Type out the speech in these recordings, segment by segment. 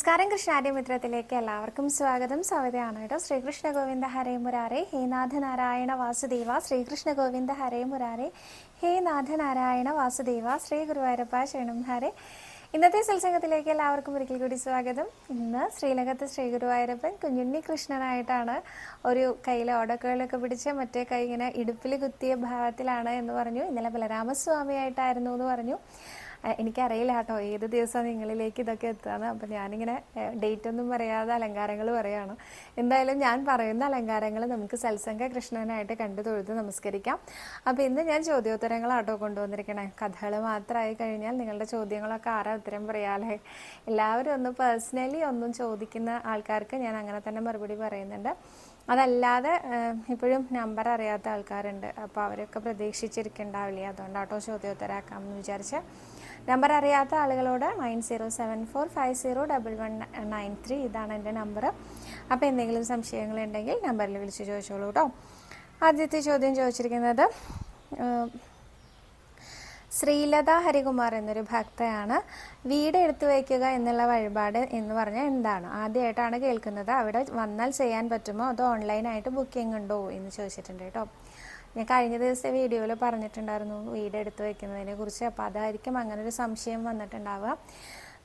നമസ്കാരം കൃഷ്ണാര്യമിത്രത്തിലേക്ക് എല്ലാവർക്കും സ്വാഗതം. സവിതയാണ് കേട്ടോ. ശ്രീകൃഷ്ണ ഗോവിന്ദ ഹരേ മുരാരെ. ഹേ നാരായണ വാസുദേവ. ശ്രീകൃഷ്ണ ഗോവിന്ദ ഹരേ മുരാരെ. ഹേ നാരായണ വാസുദേവ. ശ്രീ ഗുരുവായൂരപ്പ ശരണം ഹരേ. ഇന്നത്തെ സത്സംഗത്തിലേക്ക് എല്ലാവർക്കും ഒരിക്കൽ കൂടി സ്വാഗതം. ഇന്ന് ശ്രീലകത്ത് ശ്രീ ഗുരുവായൂരപ്പൻ കുഞ്ഞുണ്ണി കൃഷ്ണനായിട്ടാണ് ഒരു കയ്യിലെ ഓടക്കുകളൊക്കെ പിടിച്ച് മറ്റേ കൈ ഇങ്ങനെ ഇടുപ്പിൽ കുത്തിയ ഭാവത്തിലാണ് എന്ന് പറഞ്ഞു. ഇന്നലെ ബലരാമസ്വാമിയായിട്ടായിരുന്നു എന്ന് പറഞ്ഞു. എനിക്കറിയില്ല കേട്ടോ. ഏത് ദിവസം നിങ്ങളിലേക്ക് ഇതൊക്കെ എത്തുകയെന്ന് അപ്പം ഞാനിങ്ങനെ ഡേറ്റ് ഒന്നും പറയാതെ അലങ്കാരങ്ങൾ പറയുകയാണ് എന്തായാലും ഞാൻ പറയുന്ന അലങ്കാരങ്ങൾ നമുക്ക് സത്സംഗ കൃഷ്ണനായിട്ട് കണ്ടു തൊഴുത് നമസ്കരിക്കാം. അപ്പം ഇന്ന് ഞാൻ ചോദ്യോത്തരങ്ങളാട്ടോ കൊണ്ടുവന്നിരിക്കണേ. കഥകൾ മാത്രമായി കഴിഞ്ഞാൽ നിങ്ങളുടെ ചോദ്യങ്ങളൊക്കെ ആരാ ഉത്തരം പറയാലേ എല്ലാവരും ഒന്ന് പേഴ്സണലി ഒന്നും ചോദിക്കുന്ന ആൾക്കാർക്ക് ഞാൻ അങ്ങനെ തന്നെ മറുപടി പറയുന്നുണ്ട്. അതല്ലാതെ ഇപ്പോഴും നമ്പർ അറിയാത്ത ആൾക്കാരുണ്ട്. അപ്പോൾ അവരൊക്കെ പ്രതീക്ഷിച്ചിരിക്കണ്ടാവില്ലേ? അതുകൊണ്ടാട്ടോ ചോദ്യോത്തരാക്കാമെന്ന് വിചാരിച്ച് നമ്പർ അറിയാത്ത ആളുകളോട് nine zero seven four five zero double one nine three ഇതാണ് എന്റെ നമ്പർ. അപ്പോൾ എന്തെങ്കിലും സംശയങ്ങളുണ്ടെങ്കിൽ നമ്പറിൽ വിളിച്ച് ചോദിച്ചോളൂ കേട്ടോ ആദ്യത്തെ ചോദ്യം ചോദിച്ചിരിക്കുന്നത് ശ്രീലത ഹരികുമാർ എന്നൊരു ഭക്തയാണ്. വീട് എടുത്തു വയ്ക്കുക എന്നുള്ള വഴിപാട് എന്ന് പറഞ്ഞാൽ എന്താണ്? ആദ്യമായിട്ടാണ് കേൾക്കുന്നത്. അവിടെ വന്നാൽ ചെയ്യാൻ പറ്റുമോ? അതോ ഓൺലൈനായിട്ട് ബുക്കിംഗ് ഉണ്ടോ എന്ന് ചോദിച്ചിട്ടുണ്ട് കേട്ടോ ഞാൻ കഴിഞ്ഞ ദിവസം വീഡിയോയിൽ പറഞ്ഞിട്ടുണ്ടായിരുന്നു വീട് എടുത്തു വയ്ക്കുന്നതിനെ കുറിച്ച്. അപ്പോൾ അതായിരിക്കും അങ്ങനെ ഒരു സംശയം വന്നിട്ടുണ്ടാവുക.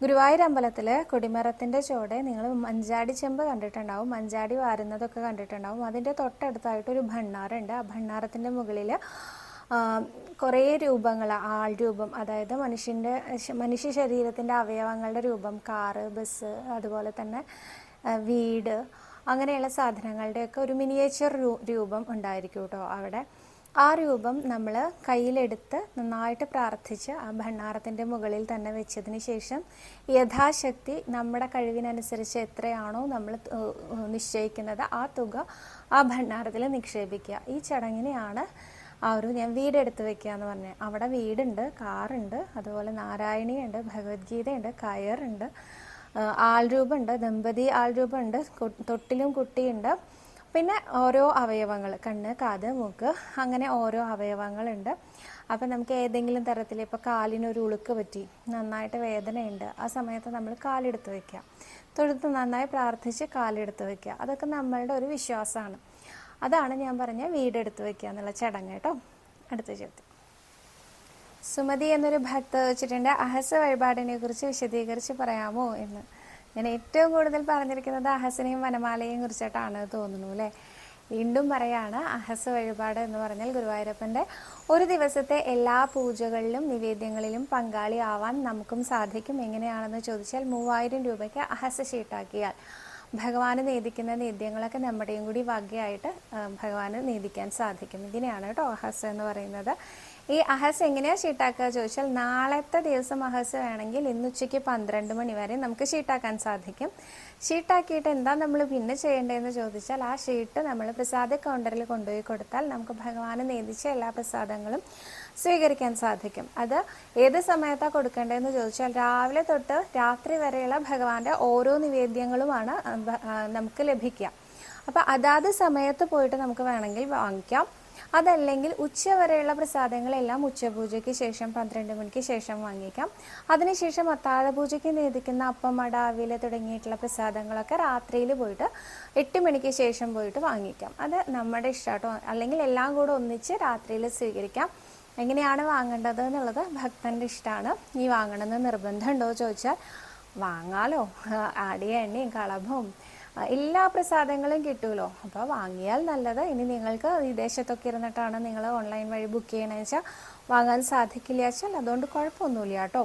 ഗുരുവായൂർ അമ്പലത്തിൽ കൊടിമരത്തിന്റെ ചുവടെ നിങ്ങൾ മഞ്ചാടി ചെമ്പ് കണ്ടിട്ടുണ്ടാവും. മഞ്ചാടി വാരുന്നതൊക്കെ കണ്ടിട്ടുണ്ടാവും. അതിന്റെ തൊട്ടടുത്തായിട്ട് ഒരു ഭണ്ണാറുണ്ട്. ആ ഭണ്ണാറത്തിന്റെ മുകളിൽ കുറേ രൂപങ്ങൾ ആൾ രൂപം അതായത് മനുഷ്യന്റെ മനുഷ്യ ശരീരത്തിന്റെ അവയവങ്ങളുടെ രൂപം കാറ് ബസ് അതുപോലെ തന്നെ വീട് അങ്ങനെയുള്ള സാധനങ്ങളുടെയൊക്കെ ഒരു മിനിയേച്ചർ രൂപം ഉണ്ടായിരിക്കും കേട്ടോ അവിടെ. ആ രൂപം നമ്മൾ കയ്യിലെടുത്ത് നന്നായിട്ട് പ്രാർത്ഥിച്ച് ആ ഭണ്ണാരത്തിന്റെ മുകളിൽ തന്നെ വെച്ചതിന് ശേഷം യഥാശക്തി നമ്മുടെ കഴിവിനനുസരിച്ച് എത്രയാണോ നമ്മൾ നിശ്ചയിക്കുന്നത് ആ തുക ആ ഭണ്ണാരത്തിൽ നിക്ഷേപിക്കുക. ഈ ചടങ്ങിനെയാണ് ആ ഒരു ഞാൻ വീടെടുത്ത് വെക്കുക എന്ന് പറഞ്ഞത് അവിടെ വീടുണ്ട് കാറുണ്ട് അതുപോലെ നാരായണിയുണ്ട് ഭഗവത്ഗീതയുണ്ട് കയറുണ്ട്. ആൾരൂപമുണ്ട് ദമ്പതി ആൾരൂപമുണ്ട് തൊട്ടിലും കുട്ടിയുണ്ട്. പിന്നെ ഓരോ അവയവങ്ങൾ കണ്ണ് കാത് മൂക്ക് അങ്ങനെ ഓരോ അവയവങ്ങളുണ്ട്. അപ്പം നമുക്ക് ഏതെങ്കിലും തരത്തിൽ ഇപ്പോൾ കാലിനൊരു ഉളുക്ക് പറ്റി നന്നായിട്ട് വേദനയുണ്ട് ആ സമയത്ത് നമ്മൾ കാലെടുത്ത് വയ്ക്കുക തൊഴുത്ത് നന്നായി പ്രാർത്ഥിച്ച് കാലെടുത്ത് വയ്ക്കുക അതൊക്കെ നമ്മളുടെ ഒരു വിശ്വാസമാണ്. അതാണ് ഞാൻ പറഞ്ഞ വീടെടുത്ത് വയ്ക്കുക എന്നുള്ള ചടങ്ങ് കേട്ടോ. അടുത്ത ചോദ്യം. സുമതി എന്നൊരു ഭക്ത വെച്ചിട്ടുണ്ട്. അഹസ വഴിപാടിനെ കുറിച്ച് വിശദീകരിച്ച് പറയാമോ എന്ന്. ഞാൻ ഏറ്റവും കൂടുതൽ പറഞ്ഞിരിക്കുന്നത് അഹസിനെയും വനമാലയെയും കുറിച്ചിട്ടാണ് തോന്നുന്നു അല്ലേ? വീണ്ടും പറയാണ് അഹസ വഴിപാട് എന്ന് പറഞ്ഞാൽ ഗുരുവായൂരപ്പന്റെ ഒരു ദിവസത്തെ എല്ലാ പൂജകളിലും നിവേദ്യങ്ങളിലും പങ്കാളിയാവാൻ നമുക്കും സാധിക്കും. എങ്ങനെയാണെന്ന് ചോദിച്ചാൽ മൂവായിരം രൂപയ്ക്ക് അഹസ ഷീട്ടാക്കിയാൽ. ഭഗവാന് നേദിക്കുന്ന നേദ്യങ്ങളൊക്കെ നമ്മുടെയും കൂടി വകയായിട്ട് ഭഗവാന് നീതിക്കാൻ സാധിക്കും. ഇതിനെയാണ് കേട്ടോ അഹസ എന്ന് പറയുന്നത്. ഈ അഹസ് എങ്ങനെയാ ഷീട്ടാക്കുക? ചോദിച്ചാൽ നാളത്തെ ദിവസം അഹസ് വേണമെങ്കിൽ ഇന്ന് ഉച്ചയ്ക്ക് പന്ത്രണ്ട് മണി വരെ നമുക്ക് ഷീട്ടാക്കാൻ സാധിക്കും. ഷീട്ടാക്കിയിട്ട് എന്താ നമ്മൾ പിന്നെ ചെയ്യേണ്ടതെന്ന് ചോദിച്ചാൽ ആ ഷീട്ട് നമ്മൾ പ്രസാദ കൗണ്ടറിൽ കൊണ്ടുപോയി കൊടുത്താൽ നമുക്ക് ഭഗവാന് നേദിച്ച എല്ലാ പ്രസാദങ്ങളും സ്വീകരിക്കാൻ സാധിക്കും. അത് ഏത് സമയത്താണ് കൊടുക്കേണ്ടതെന്ന് ചോദിച്ചാൽ രാവിലെ തൊട്ട് രാത്രി വരെയുള്ള ഭഗവാന്റെ ഓരോ നിവേദ്യങ്ങളുമാണ് നമുക്ക് ലഭിക്കുക. അപ്പം അതാത് സമയത്ത് പോയിട്ട് നമുക്ക് വേണമെങ്കിൽ വാങ്ങിക്കാം. അതല്ലെങ്കിൽ ഉച്ചവരെയുള്ള പ്രസാദങ്ങളെല്ലാം ഉച്ചപൂജയ്ക്ക് ശേഷം പന്ത്രണ്ട് മണിക്ക് ശേഷം വാങ്ങിക്കാം. അതിനുശേഷം അത്താഴപൂജയ്ക്ക് നേതിക്കുന്ന അപ്പം അട അവിയൽ തുടങ്ങിയിട്ടുള്ള പ്രസാദങ്ങളൊക്കെ രാത്രിയിൽ പോയിട്ട് എട്ട് മണിക്ക് ശേഷം പോയിട്ട് വാങ്ങിക്കാം. അത് നമ്മുടെ ഇഷ്ടമാട്ടോ അല്ലെങ്കിൽ എല്ലാം കൂടെ ഒന്നിച്ച് രാത്രിയിൽ സ്വീകരിക്കാം. എങ്ങനെയാണ് വാങ്ങേണ്ടത് എന്നുള്ളത് ഭക്തന്റെ ഇഷ്ടമാണ് ഈ വാങ്ങണമെന്ന് നിർബന്ധമുണ്ടോ ചോദിച്ചാൽ വാങ്ങാലോ. ആടിയ എണ്ണയും കളഭവും എല്ലാ പ്രസാദങ്ങളും കിട്ടുമല്ലോ അപ്പോൾ വാങ്ങിയാൽ നല്ലത്. ഇനി നിങ്ങൾക്ക് വിദേശത്തൊക്കെ ഇരുന്നിട്ടാണ് നിങ്ങൾ ഓൺലൈൻ വഴി ബുക്ക് ചെയ്യണമെന്ന് വെച്ചാൽ വാങ്ങാൻ സാധിക്കില്ല വെച്ചാൽ അതുകൊണ്ട് കുഴപ്പമൊന്നുമില്ല കേട്ടോ.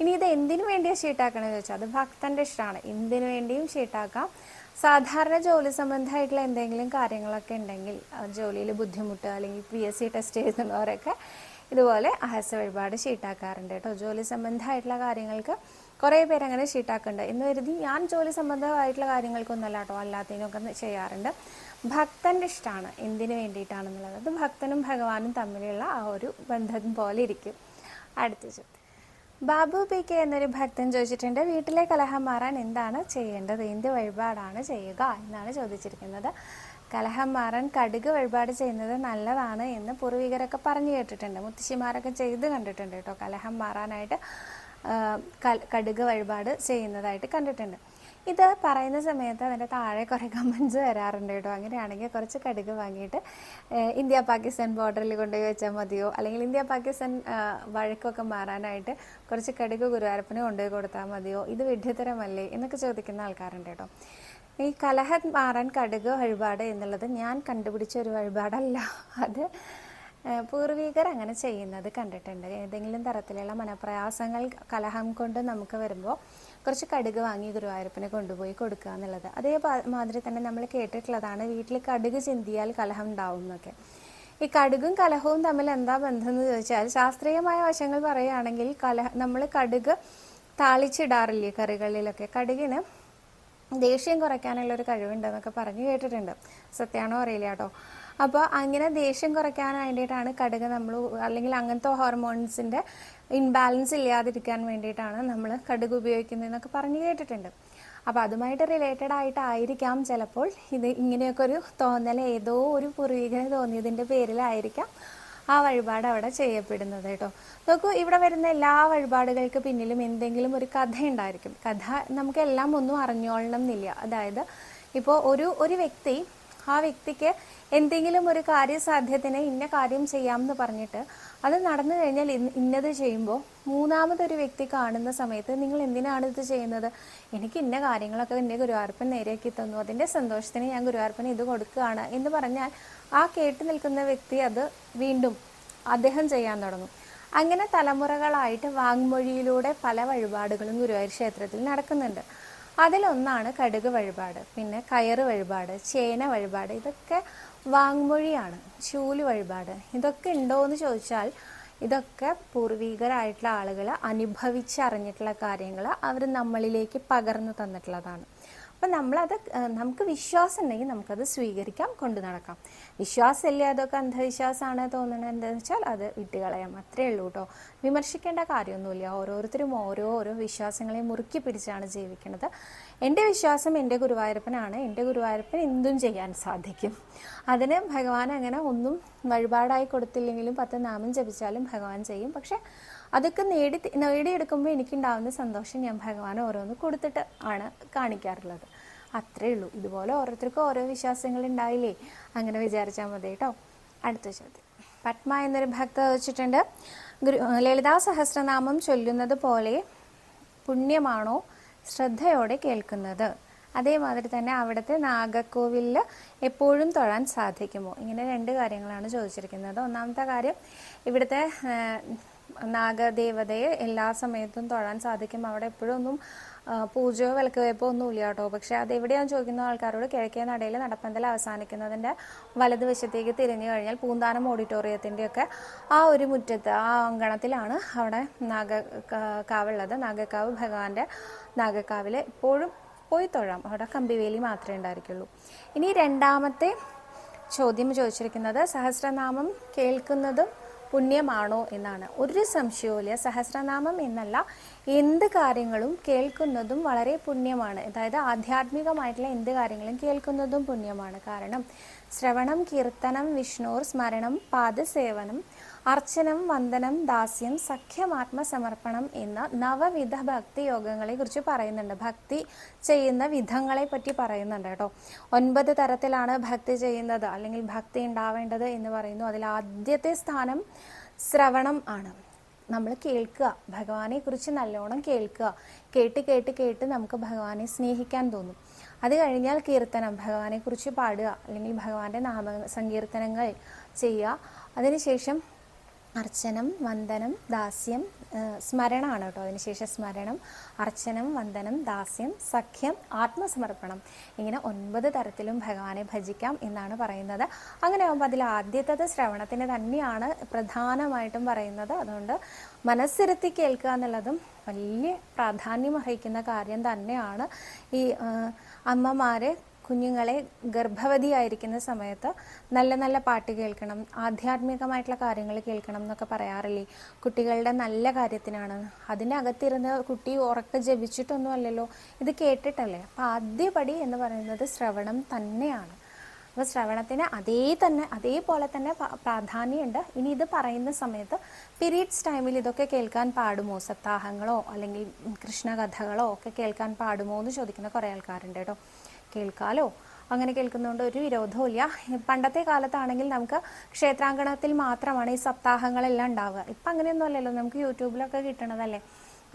ഇനി ഇത് എന്തിനു വേണ്ടിയാണ് ഷീട്ടാക്കണമെന്ന് ചോദിച്ചാൽ അത് ഭക്തന്റെ ഇഷ്ടമാണ്. എന്തിനു വേണ്ടിയും ഷീട്ടാക്കാം. സാധാരണ ജോലി സംബന്ധമായിട്ടുള്ള എന്തെങ്കിലും കാര്യങ്ങളൊക്കെ ഉണ്ടെങ്കിൽ ജോലിയിൽ ബുദ്ധിമുട്ട് അല്ലെങ്കിൽ പി എസ് സി ടെസ്റ്റ് എഴുതുന്നവരൊക്കെ ഇതുപോലെ അഹസ്യ വഴിപാട് ഷീട്ടാക്കാറുണ്ട് കേട്ടോ. ജോലി സംബന്ധമായിട്ടുള്ള കാര്യങ്ങൾക്ക് കുറേ പേര് അങ്ങനെ ഷീട്ടാക്കുന്നുണ്ട് എന്ന് കരുതി ഞാൻ ജോലി സംബന്ധമായിട്ടുള്ള കാര്യങ്ങൾക്കൊന്നല്ല കേട്ടോ അല്ലാത്തതിനൊക്കെ ചെയ്യാറുണ്ട്. ഭക്തന്റെ ഇഷ്ടമാണ് എന്തിനു വേണ്ടിയിട്ടാണെന്നുള്ളത്. അത് ഭക്തനും ഭഗവാനും തമ്മിലുള്ള ആ ഒരു ബന്ധം പോലെ ഇരിക്കും. അടുത്ത ചോദ്യം. ബാബു പി കെ എന്നൊരു ഭക്തൻ ചോദിച്ചിട്ടുണ്ട് വീട്ടിലെ കലഹം മാറാൻ എന്താണ് ചെയ്യേണ്ടത്? എന്ത് വഴിപാടാണ് ചെയ്യുക? എന്നാണ് ചോദിച്ചിരിക്കുന്നത്. കലഹം മാറാൻ കടുക് വഴിപാട് ചെയ്യുന്നത് നല്ലതാണ് എന്ന് പൂർവികരൊക്കെ പറഞ്ഞു കേട്ടിട്ടുണ്ട്. മുത്തശ്ശിമാരൊക്കെ ചെയ്ത് കണ്ടിട്ടുണ്ട് കേട്ടോ കലഹം മാറാനായിട്ട്. കടുക് വഴിപാട് ചെയ്യുന്നതായിട്ട് കണ്ടിട്ടുണ്ട്. ഇത് പറയുന്ന സമയത്ത് അതിന്റെ താഴെ കുറേ കമൻസ് വരാറുണ്ട് കേട്ടോ. അങ്ങനെയാണെങ്കിൽ കുറച്ച് കടുക് വാങ്ങിയിട്ട് ഇന്ത്യ പാകിസ്ഥാൻ ബോർഡറിൽ കൊണ്ടുപോയി വെച്ചാൽ മതിയോ? അല്ലെങ്കിൽ ഇന്ത്യ പാകിസ്ഥാൻ വഴക്കൊക്കെ മാറാനായിട്ട് കുറച്ച് കടുക് ഗുരുവായൂരപ്പന് കൊണ്ടുപോയി കൊടുത്താൽ മതിയോ? ഇത് വിഡ്ഢിത്തരമല്ലേ? എന്നൊക്കെ ചോദിക്കുന്ന ആൾക്കാരുണ്ട് കേട്ടോ. ഈ കലഹം മാറാൻ കടുക് വഴിപാട് എന്നുള്ളത് ഞാൻ കണ്ടുപിടിച്ച ഒരു വഴിപാടല്ല. അത് പൂർവികർ അങ്ങനെ ചെയ്യുന്നത് കണ്ടിട്ടുണ്ട്. ഏതെങ്കിലും തരത്തിലുള്ള മനപ്രയാസങ്ങൾ കലഹം കൊണ്ട് നമുക്ക് വരുമ്പോൾ കുറച്ച് കടുക് വാങ്ങി ഗുരുവായൂരപ്പനെ കൊണ്ടുപോയി കൊടുക്കുക എന്നുള്ളത്. അതേ മാതിരി തന്നെ നമ്മൾ കേട്ടിട്ടുള്ളതാണ് വീട്ടിൽ കടുക് ചിന്തിയാൽ കലഹം ഉണ്ടാവും എന്നൊക്കെ. ഈ കടുകും കലഹവും തമ്മിൽ എന്താ ബന്ധം എന്ന് ചോദിച്ചാൽ ശാസ്ത്രീയമായ വശങ്ങൾ പറയുകയാണെങ്കിൽ കലഹ നമ്മൾ കടുക് താളിച്ചിടാറില്ലേ കറികളിലൊക്കെ? കടുകിന് ദേഷ്യം കുറയ്ക്കാനുള്ള ഒരു കഴിവുണ്ടെന്നൊക്കെ പറഞ്ഞു കേട്ടിട്ടുണ്ട്. സത്യമാണോ അറിയില്ല കേട്ടോ. അപ്പോൾ അങ്ങനെ ദേഷ്യം കുറയ്ക്കാൻ വേണ്ടിയിട്ടാണ് കടുക് നമ്മൾ അല്ലെങ്കിൽ അങ്ങനത്തെ ഹോർമോൺസിന്റെ ഇൻബാലൻസ് ഇല്ലാതിരിക്കാൻ വേണ്ടിയിട്ടാണ് നമ്മൾ കടുക് ഉപയോഗിക്കുന്നതെന്നൊക്കെ പറഞ്ഞു കേട്ടിട്ടുണ്ട്. അപ്പോൾ അതുമായിട്ട് റിലേറ്റഡ് ആയിട്ടായിരിക്കാം ചിലപ്പോൾ. ഇത് ഇങ്ങനെയൊക്കെ ഒരു തോന്നൽ ഏതോ ഒരു പൂർവികന് തോന്നിയതിന്റെ പേരിലായിരിക്കാം ആ വഴിപാട് അവിടെ ചെയ്യപ്പെടുന്നത് കേട്ടോ. നോക്കൂ ഇവിടെ വരുന്ന എല്ലാ വഴിപാടുകൾക്ക് പിന്നിലും എന്തെങ്കിലും ഒരു കഥ ഉണ്ടായിരിക്കും. കഥ നമുക്കെല്ലാം ഒന്നും അറിഞ്ഞോളണം എന്നില്ല. അതായത് ഇപ്പോൾ ഒരു ഒരു വ്യക്തി ആ വ്യക്തിക്ക് എന്തെങ്കിലും ഒരു കാര്യസാധ്യത്തിന് ഇന്ന കാര്യം ചെയ്യാം എന്ന് പറഞ്ഞിട്ട് അത് നടന്നു കഴിഞ്ഞാൽ ഇന്ന- ഇന്നത് ചെയ്യുമ്പോൾ മൂന്നാമതൊരു വ്യക്തി കാണുന്ന സമയത്ത് നിങ്ങൾ എന്തിനാണ് ഇത് ചെയ്യുന്നത്? എനിക്ക് ഇന്ന കാര്യങ്ങളൊക്കെ എന്റെ ഗുരുവായൂരപ്പൻ നേരെയാക്കി തന്നു. അതിന്റെ സന്തോഷത്തിന് ഞാൻ ഗുരുവായൂരപ്പന് ഇത് കൊടുക്കുകയാണ് എന്ന് പറഞ്ഞാൽ ആ കേട്ട് നിൽക്കുന്ന വ്യക്തി അത് വീണ്ടും അദ്ദേഹം ചെയ്യാൻ തുടങ്ങും. അങ്ങനെ തലമുറകളായിട്ട് വാങ്മൊഴിയിലൂടെ പല വഴിപാടുകളും ഗുരുവായൂർ ക്ഷേത്രത്തിൽ നടക്കുന്നുണ്ട്. അതിലൊന്നാണ് കടുക് വഴിപാട് പിന്നെ കയറ് വഴിപാട് ചേന വഴിപാട്. ഇതൊക്കെ വാങ്മൊഴിയാണ് ചൂൽ വഴിപാട്. ഇതൊക്കെ ഉണ്ടോ എന്ന് ചോദിച്ചാൽ ഇതൊക്കെ പൂർവികരായിട്ടുള്ള ആളുകൾ അനുഭവിച്ചറിഞ്ഞിട്ടുള്ള കാര്യങ്ങൾ അവർ നമ്മളിലേക്ക് പകർന്നു തന്നിട്ടുള്ളതാണ്. അപ്പം നമ്മളത് നമുക്ക് വിശ്വാസം ഉണ്ടെങ്കിൽ നമുക്കത് സ്വീകരിക്കാം കൊണ്ടു നടക്കാം. വിശ്വാസമില്ല അതൊക്കെ? അന്ധവിശ്വാസമാണ് തോന്നുന്നത് എന്താണെന്ന് വെച്ചാൽ അത് വിട്ടുകളയാം. അത്രേ ഉള്ളൂ കേട്ടോ വിമർശിക്കേണ്ട കാര്യമൊന്നുമില്ല. ഓരോരുത്തരും ഓരോ ഓരോ വിശ്വാസങ്ങളെ മുറുക്കി പിടിച്ചാണ് ജീവിക്കുന്നത്. എന്റെ വിശ്വാസം എന്റെ ഗുരുവായൂരപ്പനാണ്. എന്റെ ഗുരുവായൂരപ്പൻ എന്തും ചെയ്യാൻ സാധിക്കും. അതിന് ഭഗവാൻ അങ്ങനെ ഒന്നും വഴിപാടായി കൊടുത്തില്ലെങ്കിലും പത്ത് നാമം ജപിച്ചാലും ഭഗവാൻ ചെയ്യും. പക്ഷെ അതൊക്കെ നേടി നേടിയെടുക്കുമ്പോൾ എനിക്കുണ്ടാവുന്ന സന്തോഷം ഞാൻ ഭഗവാൻ ഓരോന്ന് കൊടുത്തിട്ട് ആണ് കാണിക്കാറുള്ളത്. അത്രേ ഉള്ളൂ. ഇതുപോലെ ഓരോരുത്തർക്കും ഓരോ വിശ്വാസങ്ങൾ ഉണ്ടായില്ലേ അങ്ങനെ വിചാരിച്ചാൽ മതി കേട്ടോ. അടുത്ത ചോദ്യം. പത്മ എന്നൊരു ഭക്ത വെച്ചിട്ടുണ്ട് ഗുരു ലളിതാ സഹസ്രനാമം ചൊല്ലുന്നത് പോലെ പുണ്യമാണോ ശ്രദ്ധയോടെ കേൾക്കുന്നത്? അതേമാതിരി തന്നെ അവിടുത്തെ നാഗക്കോവിലിൽ എപ്പോഴും തൊഴാൻ സാധിക്കുമോ? ഇങ്ങനെ രണ്ട് കാര്യങ്ങളാണ് ചോദിച്ചിരിക്കുന്നത്. ഒന്നാമത്തെ കാര്യം ഇവിടുത്തെ നാഗദേവതയെ എല്ലാ സമയത്തും തൊഴാൻ സാധിക്കും. അവിടെ എപ്പോഴും ഒന്നും പൂജയോ വിളക്ക് വെപ്പോ ഒന്നും ഇല്ല കേട്ടോ. പക്ഷെ അതെവിടെയാണ് ചോദിക്കുന്ന ആൾക്കാരോട് കിഴക്കേ നടയിൽ നടപ്പന്തൽ അവസാനിക്കുന്നതിന്റെ വലതുവശത്തേക്ക് തിരിഞ്ഞു കഴിഞ്ഞാൽ പൂന്താനം ഓഡിറ്റോറിയത്തിന്റെ ഒക്കെ ആ ഒരു മുറ്റത്ത് ആ അങ്കണത്തിലാണ് അവിടെ നാഗ കാവുള്ളത്. നാഗക്കാവ് ഭഗവാന്റെ നാഗക്കാവിൽ എപ്പോഴും പോയി തൊഴാം. അവിടെ കമ്പിവേലി മാത്രമേ ഉണ്ടായിരിക്കുള്ളൂ. ഇനി രണ്ടാമത്തെ ചോദ്യം ചോദിച്ചിരിക്കുന്നത് സഹസ്രനാമം കേൾക്കുന്നതും പുണ്യമാണോ എന്നാണ്. ഒരു സംശയവുമില്ല സഹസ്രനാമം എന്നല്ല. എന്ത് കാര്യങ്ങളും കേൾക്കുന്നതും വളരെ പുണ്യമാണ്. അതായത് ആധ്യാത്മികമായിട്ടുള്ള എന്ത് കാര്യങ്ങളും കേൾക്കുന്നതും പുണ്യമാണ്. കാരണം ശ്രവണം കീർത്തനം വിഷ്ണുർ സ്മരണം പാദസേവനം അർച്ചനം വന്ദനം ദാസ്യം സഖ്യമാത്മസമർപ്പണം എന്ന നവവിധ ഭക്തി യോഗങ്ങളെ കുറിച്ച് പറയുന്നുണ്ട്. ഭക്തി ചെയ്യുന്ന വിധങ്ങളെ പറ്റി പറയുന്നുണ്ട് കേട്ടോ. ഒൻപത് തരത്തിലാണ് ഭക്തി ചെയ്യുന്നത്. അല്ലെങ്കിൽ ഭക്തി ഉണ്ടാവേണ്ടത് എന്ന് പറയുന്നു. അതിൽ ആദ്യത്തെ സ്ഥാനം ശ്രവണം ആണ്. നമ്മൾ കേൾക്കുക. ഭഗവാനെ കുറിച്ച് നല്ലോണം കേൾക്കുക. കേട്ട് കേട്ട് കേട്ട് നമുക്ക് ഭഗവാനെ സ്നേഹിക്കാൻ തോന്നും. അത് കഴിഞ്ഞാൽ കീർത്തനം. ഭഗവാനെ കുറിച്ച് പാടുക. അല്ലെങ്കിൽ ഭഗവാന്റെ നാമ സങ്കീർത്തനങ്ങൾ ചെയ്യുക. അതിനുശേഷം അർച്ചനം വന്ദനം ദാസ്യം സ്മരണമാണ് കേട്ടോ അതിനുശേഷം സ്മരണം. അർച്ചനം വന്ദനം ദാസ്യം സഖ്യം ആത്മസമർപ്പണം. ഇങ്ങനെ ഒൻപത് തരത്തിലും ഭഗവാനെ ഭജിക്കാം എന്നാണ് പറയുന്നത്. അങ്ങനെ ആകുമ്പോൾ അതിൽ ആദ്യത്തത് ശ്രവണത്തിന് തന്നെയാണ് പ്രധാനമായിട്ടും പറയുന്നത്. അതുകൊണ്ട് മനസ്സിരുത്തി കേൾക്കുക എന്നുള്ളതും വലിയ പ്രാധാന്യം അർഹിക്കുന്ന കാര്യം തന്നെയാണ് ഈ അമ്മമാരെ കുഞ്ഞുങ്ങളെ ഗർഭവതിയായിരിക്കുന്ന സമയത്ത് നല്ല നല്ല പാട്ട് കേൾക്കണം ആധ്യാത്മികമായിട്ടുള്ള കാര്യങ്ങൾ കേൾക്കണം എന്നൊക്കെ പറയാറില്ലേ? കുട്ടികളുടെ നല്ല കാര്യത്തിനാണ്. അതിനകത്തിരുന്ന് കുട്ടി ഉറക്ക ജപിച്ചിട്ടൊന്നും അല്ലല്ലോ ഇത് കേട്ടിട്ടല്ലേ? അപ്പം ആദ്യപടി എന്ന് പറയുന്നത് ശ്രവണം തന്നെയാണ്. അപ്പോൾ ശ്രവണത്തിന് അതേ തന്നെ അതേപോലെ തന്നെ പ്രാധാന്യമുണ്ട്. ഇനി ഇത് പറയുന്ന സമയത്ത് പീരീഡ്സ് ടൈമിൽ ഇതൊക്കെ കേൾക്കാൻ പാടുമോ? സപ്താഹങ്ങളോ അല്ലെങ്കിൽ കൃഷ്ണകഥകളോ ഒക്കെ കേൾക്കാൻ പാടുമോ എന്ന് ചോദിക്കുന്ന കുറേ ആൾക്കാരുണ്ട് കേട്ടോ. കേൾക്കാലോ? അങ്ങനെ കേൾക്കുന്നതുകൊണ്ട് ഒരു വിരോധവും ഇല്ല. പണ്ടത്തെ കാലത്താണെങ്കിൽ നമുക്ക് ക്ഷേത്രാങ്കണത്തിൽ മാത്രമാണ് ഈ സപ്താഹങ്ങളെല്ലാം ഉണ്ടാവുക. ഇപ്പം അങ്ങനെയൊന്നും അല്ലല്ലോ. നമുക്ക് യൂട്യൂബിലൊക്കെ കിട്ടണതല്ലേ?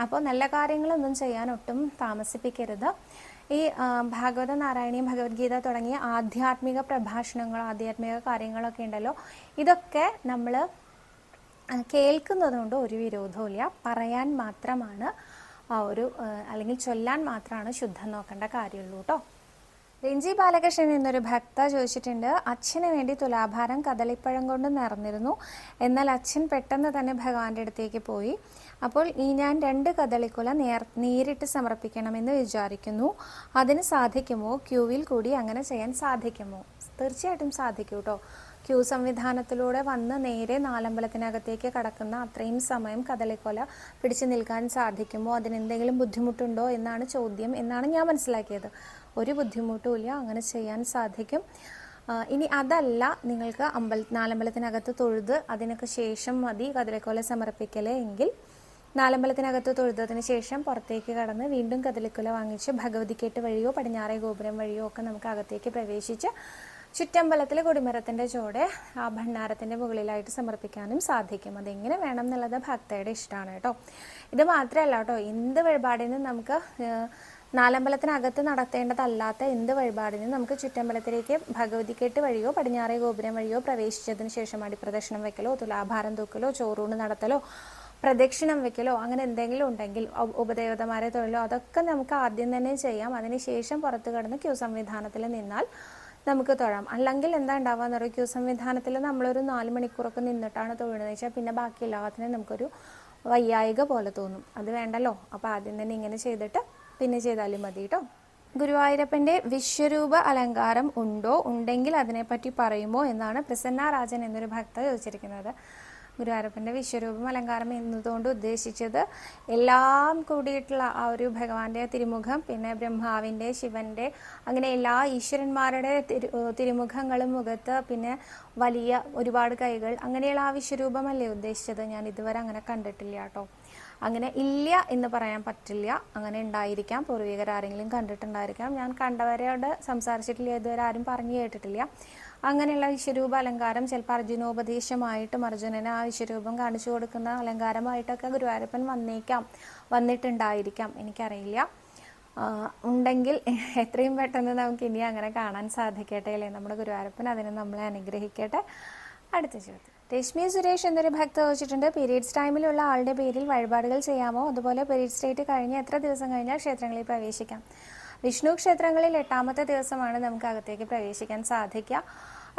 അപ്പോൾ നല്ല കാര്യങ്ങളൊന്നും ചെയ്യാൻ ഒട്ടും താമസിപ്പിക്കരുത്. ഈ ഭാഗവത നാരായണീയം ഭഗവത്ഗീത തുടങ്ങിയ ആധ്യാത്മിക പ്രഭാഷണങ്ങൾ ആധ്യാത്മിക കാര്യങ്ങളൊക്കെ ഉണ്ടല്ലോ. ഇതൊക്കെ നമ്മൾ കേൾക്കുന്നതുകൊണ്ട് ഒരു വിരോധവും ഇല്ല. പറയാൻ മാത്രമാണ് ഒരു അല്ലെങ്കിൽ ചൊല്ലാൻ മാത്രമാണ് ശുദ്ധം നോക്കേണ്ട കാര്യമുള്ളൂ കേട്ടോ. രഞ്ജി ബാലകൃഷ്ണൻ എന്നൊരു ഭക്ത ചോദിച്ചിട്ടുണ്ട് അച്ഛന് വേണ്ടി തുലാഭാരം കദളിപ്പഴം കൊണ്ട് നിറഞ്ഞിരുന്നു. എന്നാൽ അച്ഛൻ പെട്ടെന്ന് തന്നെ ഭഗവാന്റെ അടുത്തേക്ക് പോയി. അപ്പോൾ ഈ ഞാൻ രണ്ട് കദളിക്കുല നേർ നേരിട്ട് സമർപ്പിക്കണമെന്ന് വിചാരിക്കുന്നു. അതിന് സാധിക്കുമോ? ക്യൂവിൽ കൂടി അങ്ങനെ ചെയ്യാൻ സാധിക്കുമോ? തീർച്ചയായിട്ടും സാധിക്കും കേട്ടോ ക്യൂ സംവിധാനത്തിലൂടെ വന്ന് നേരെ നാലമ്പലത്തിനകത്തേക്ക് കടക്കുന്ന അത്രയും സമയം കദളിക്കൊല പിടിച്ചു നിൽക്കാൻ സാധിക്കുമോ? അതിനെന്തെങ്കിലും ബുദ്ധിമുട്ടുണ്ടോ? എന്നാണ് ചോദ്യം എന്നാണ് ഞാൻ മനസ്സിലാക്കിയത്. ഒരു ബുദ്ധിമുട്ടുമില്ല അങ്ങനെ ചെയ്യാൻ സാധിക്കും. ഇനി അതല്ല നിങ്ങൾക്ക് അമ്പല നാലമ്പലത്തിനകത്ത് തൊഴുത് അതിനൊക്കെ ശേഷം മതി കതിലക്കോല സമർപ്പിക്കലേ എങ്കിൽ. നാലമ്പലത്തിനകത്ത് തൊഴുതതിന് ശേഷം പുറത്തേക്ക് കടന്ന് വീണ്ടും കതിലക്കുല വാങ്ങിച്ച് ഭഗവതിക്കേട്ട് വഴിയോ പടിഞ്ഞാറേ ഗോപുരം വഴിയോ ഒക്കെ നമുക്ക് അകത്തേക്ക് പ്രവേശിച്ച് ചുറ്റമ്പലത്തിലെ കൊടിമരത്തിന്റെ ചോടെ ആ ഭണ്ണാരത്തിന്റെ മുകളിലായിട്ട് സമർപ്പിക്കാനും സാധിക്കും. അതെങ്ങനെ വേണം എന്നുള്ളത് ഭക്തയുടെ ഇഷ്ടമാണ് കേട്ടോ. ഇത് മാത്രമല്ല കേട്ടോ എന്ത് വഴിപാടിനും നമുക്ക് നാലമ്പലത്തിനകത്ത് നടത്തേണ്ടതല്ലാത്ത എന്ത് വഴിപാടിനും നമുക്ക് ചുറ്റമ്പലത്തിലേക്ക് ഭഗവതിക്കെട്ട് വഴിയോ പടിഞ്ഞാറേ ഗോപുരം വഴിയോ പ്രവേശിച്ചതിന് ശേഷം അടിപ്രദക്ഷിണം വെക്കലോ തുലാഭാരം തൂക്കലോ ചോറൂണ് നടത്തലോ പ്രദക്ഷിണം വെക്കലോ അങ്ങനെ എന്തെങ്കിലും ഉണ്ടെങ്കിൽ ഉപദേവതമാരെ തൊഴിലോ അതൊക്കെ നമുക്ക് ആദ്യം തന്നെ ചെയ്യാം. അതിനുശേഷം പുറത്തു കടന്ന് ക്യൂ സംവിധാനത്തിൽ നിന്നാൽ നമുക്ക് തൊഴാം. അല്ലെങ്കിൽ എന്താ ഉണ്ടാവുക പറയുക ക്യൂ സംവിധാനത്തിൽ നമ്മളൊരു നാല് മണിക്കൂറൊക്കെ നിന്നിട്ടാണ് തൊഴുന്നത് വെച്ചാൽ പിന്നെ ബാക്കി എല്ലാത്തിനും നമുക്കൊരു വയ്യായിക പോലെ തോന്നും. അത് വേണ്ടല്ലോ? അപ്പോൾ ആദ്യം തന്നെ ഇങ്ങനെ ചെയ്തിട്ട് പിന്നെ ചെയ്താലും മതി കേട്ടോ ഗുരുവായൂരപ്പന്റെ വിശ്വരൂപ അലങ്കാരം ഉണ്ടോ? ഉണ്ടെങ്കിൽ അതിനെപ്പറ്റി പറയുമോ? എന്നാണ് പ്രസന്ന രാജൻ എന്നൊരു ഭക്ത ചോദിച്ചിരിക്കുന്നത്. ഗുരുവായൂരപ്പന്റെ വിശ്വരൂപം അലങ്കാരം എന്നതുകൊണ്ട് ഉദ്ദേശിച്ചത് എല്ലാം കൂടിയിട്ടുള്ള ആ ഒരു ഭഗവാന്റെ തിരുമുഖം പിന്നെ ബ്രഹ്മാവിന്റെ ശിവന്റെ അങ്ങനെ എല്ലാ ഈശ്വരന്മാരുടെ തിരുമുഖങ്ങളും മുഖത്ത് പിന്നെ വലിയ ഒരുപാട് കൈകൾ അങ്ങനെയുള്ള ആ വിശ്വരൂപമല്ലേ ഉദ്ദേശിച്ചത്? ഞാൻ ഇതുവരെ അങ്ങനെ കണ്ടിട്ടില്ല കേട്ടോ അങ്ങനെ ഇല്ല എന്ന് പറയാൻ പറ്റില്ല. അങ്ങനെ ഉണ്ടായിരിക്കാം. പൂർവികർ ആരെങ്കിലും കണ്ടിട്ടുണ്ടായിരിക്കാം. ഞാൻ കണ്ടവരോട് സംസാരിച്ചിട്ടില്ല. ഇതുവരെ ആരും പറഞ്ഞു കേട്ടിട്ടില്ല. അങ്ങനെയുള്ള വിശ്വരൂപ അലങ്കാരം ചിലപ്പോൾ അർജുനോപദേശമായിട്ടും അർജുനന് ആ വിശ്വരൂപം കാണിച്ചു കൊടുക്കുന്ന അലങ്കാരമായിട്ടൊക്കെ ഗുരുവായൂരപ്പൻ വന്നേക്കാം. വന്നിട്ടുണ്ടായിരിക്കാം. എനിക്കറിയില്ല. ഉണ്ടെങ്കിൽ എത്രയും പെട്ടെന്ന് നമുക്ക് ഇനി അങ്ങനെ കാണാൻ സാധിക്കട്ടെ അല്ലേ? നമ്മുടെ ഗുരുവായൂരപ്പൻ അതിനെ നമ്മളെ അനുഗ്രഹിക്കട്ടെ. അടുത്ത ചോദ്യം. രശ്മി സുരേഷ് എന്നൊരു ഭക്ത ചോദിച്ചിട്ടുണ്ട് പീരീഡ്സ് ടൈമിലുള്ള ആളുടെ പേരിൽ വഴിപാടുകൾ ചെയ്യാമോ? അതുപോലെ പീരീഡ്സ് ഡേറ്റ് കഴിഞ്ഞ് എത്ര ദിവസം കഴിഞ്ഞാൽ ക്ഷേത്രങ്ങളിൽ പ്രവേശിക്കാം? വിഷ്ണു ക്ഷേത്രങ്ങളിൽ എട്ടാമത്തെ ദിവസമാണ് നമുക്ക് അകത്തേക്ക് പ്രവേശിക്കാൻ സാധിക്കുക.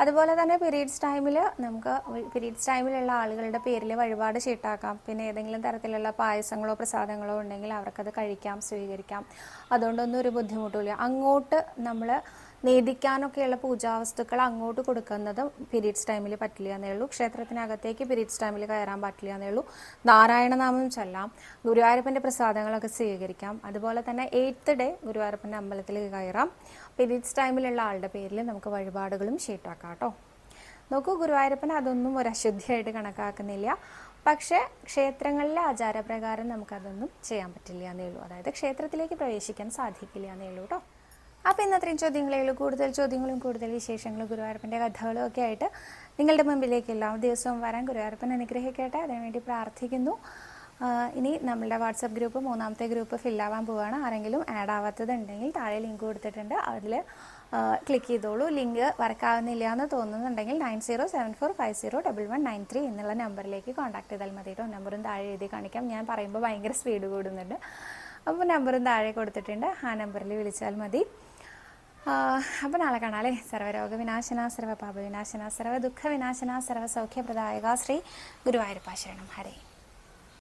അതുപോലെ തന്നെ പീരീഡ്സ് ടൈമിൽ നമുക്ക് പീരീഡ്സ് ടൈമിലുള്ള ആളുകളുടെ പേരിൽ വഴിപാട് ചീട്ടാക്കാം പിന്നെ ഏതെങ്കിലും തരത്തിലുള്ള പായസങ്ങളോ പ്രസാദങ്ങളോ ഉണ്ടെങ്കിൽ അവർക്കത് കഴിക്കാം സ്വീകരിക്കാം. അതുകൊണ്ടൊന്നും ഒരു ബുദ്ധിമുട്ടില്ല അങ്ങോട്ട് നമ്മൾ നേദിക്കാനൊക്കെയുള്ള പൂജാവസ്തുക്കൾ അങ്ങോട്ട് കൊടുക്കുന്നത് പിരീഡ്സ് ടൈമിൽ പറ്റില്ല എന്നേ ഉള്ളൂ. ക്ഷേത്രത്തിനകത്തേക്ക് പിരീഡ്സ് ടൈമിൽ കയറാൻ പറ്റില്ല എന്നേ ഉള്ളൂ. നാരായണനാമം ചൊല്ലാം ഗുരുവായൂരപ്പന്റെ പ്രസാദങ്ങളൊക്കെ സ്വീകരിക്കാം. അതുപോലെ തന്നെ എയ്ത്ത് ഡേ ഗുരുവായൂരപ്പന്റെ അമ്പലത്തിൽ കയറാം. പീരീഡ്സ് ടൈമിലുള്ള ആളുടെ പേരിൽ നമുക്ക് വഴിപാടുകളും ഷീട്ടാക്കാം കേട്ടോ. നോക്കൂ ഗുരുവായൂരപ്പൻ അതൊന്നും ഒരു അശുദ്ധിയായിട്ട് കണക്കാക്കുന്നില്ല. പക്ഷേ ക്ഷേത്രങ്ങളിലെ ആചാരപ്രകാരം നമുക്കതൊന്നും ചെയ്യാൻ പറ്റില്ല എന്നേ ഉള്ളൂ. അതായത് ക്ഷേത്രത്തിലേക്ക് പ്രവേശിക്കാൻ സാധിക്കില്ല എന്നേ ഉള്ളൂ കേട്ടോ. അപ്പോൾ ഇന്നത്തെ ചോദ്യങ്ങളേ കൂടുതൽ ചോദ്യങ്ങളും കൂടുതൽ വിശേഷങ്ങളും ഗുരുവായൂരപ്പന്റെ കഥകളും ഒക്കെ ആയിട്ട് നിങ്ങളുടെ മുമ്പിലേക്ക് എല്ലാ ദിവസവും വരാൻ ഗുരുവായൂരപ്പൻ അനുഗ്രഹിക്കട്ടെ. അതിനുവേണ്ടി പ്രാർത്ഥിക്കുന്നു. ഇനി നമ്മളുടെ വാട്സപ്പ് ഗ്രൂപ്പ് മൂന്നാമത്തെ ഗ്രൂപ്പ് ഫില്ലാവാൻ പോവുകയാണ് ആരെങ്കിലും ആഡ് ആവാത്തതുണ്ടെങ്കിൽ താഴെ ലിങ്ക് കൊടുത്തിട്ടുണ്ട്. അതിൽ ക്ലിക്ക് ചെയ്തോളൂ. ലിങ്ക് വർക്കാവുന്നില്ല എന്ന് തോന്നുന്നുണ്ടെങ്കിൽ nine zero seven four five zero double one nine three എന്നുള്ള നമ്പറിലേക്ക് കോൺടാക്ട് ചെയ്താൽ മതി കേട്ടോ. നമ്പറും താഴെ എഴുതി കാണിക്കാം. ഞാൻ പറയുമ്പോൾ ഭയങ്കര സ്പീഡ് കൂടുന്നുണ്ട്. അപ്പോൾ നമ്പറും താഴെ കൊടുത്തിട്ടുണ്ട്. ആ നമ്പറിൽ വിളിച്ചാൽ മതി. അപ്പോൾ നാളെ കാണാല്ലേ സർവ്വരോഗ വിനാശന സർവ്വ പാപ വിനാശന സർവ്വ ദുഃഖ വിനാശന സർവ്വ സൗഖ്യപ്രദായക ശ്രീ ഗുരുവായൂരപ്പ ശരണം ഹരേ